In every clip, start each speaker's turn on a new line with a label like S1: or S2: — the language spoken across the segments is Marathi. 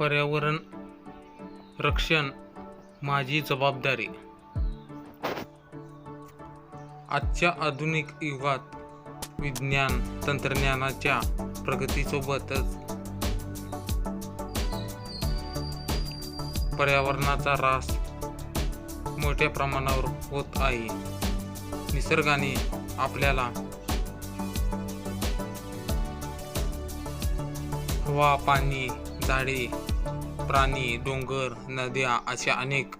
S1: पर्यावरण रक्षण माझी जबाबदारी. आजच्या आधुनिक युगात विज्ञान तंत्रज्ञानाच्या प्रगतीसोबतच पर्यावरणाचा ऱ्हास मोठ्या प्रमाणावर होत आहे. निसर्गाने आपल्याला हवा पाणी झाडे प्राणी डोंगर नद्या अशा अनेक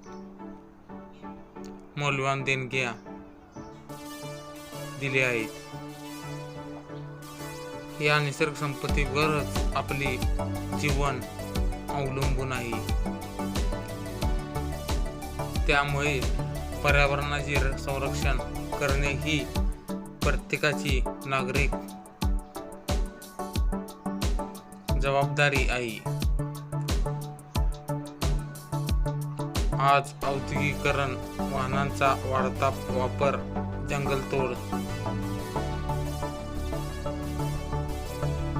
S1: मौल्यवान देणग्या दिल्या आहेत. या निसर्ग संपत्तीवरच आपले जीवन अवलंबून आहे. त्यामुळे पर्यावरणाचे संरक्षण करणे ही प्रत्येकाची नागरिक जबाबदारी आहे आज औद्योगिकरण वाहनांचा वाढता वापर जंगलतोड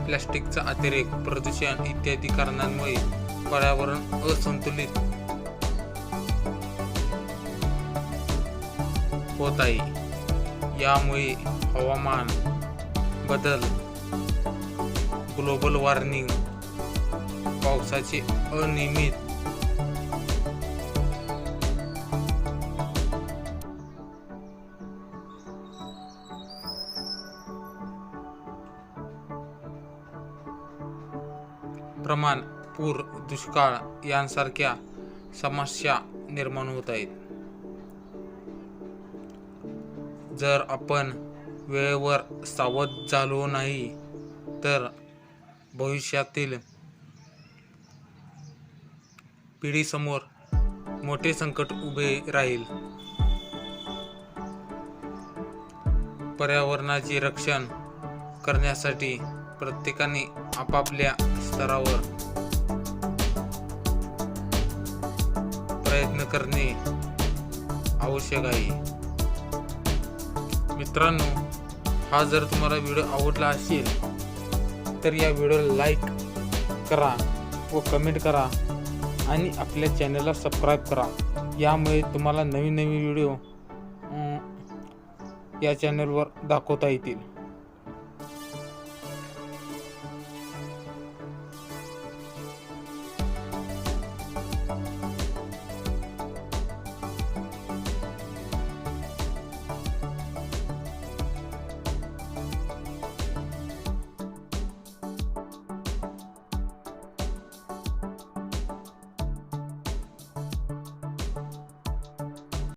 S1: प्लॅस्टिकचा अतिरेक प्रदूषण इत्यादी कारणांमुळे पर्यावरण असंतुलित होत आहे. यामुळे हवामान बदल ग्लोबल वॉर्मिंग पावसाचे अनियमित. प्रमाण पूर दुष्काळ यांसारख्या समस्या निर्माण होत आहेत. जर आपण वेळेवर सावध झालो नाही तर भविष्यातील पिढीसमोर मोठे संकट उभे राहील. पर्यावरणाचे रक्षण करण्यासाठी प्रत्येकाने आपापल्या स्तरावर प्रयत्न करणे आवश्यक आहे. मित्रांनो हा जर तुम्हाला व्हिडिओ आवडला असेल तर या व्हिडिओला लाईक करा व कमेंट करा आणि आपल्या चॅनलला सबस्क्राईब करा. यामुळे तुम्हाला नवीन नवीन व्हिडिओ या चॅनलवर दाखवता येतील.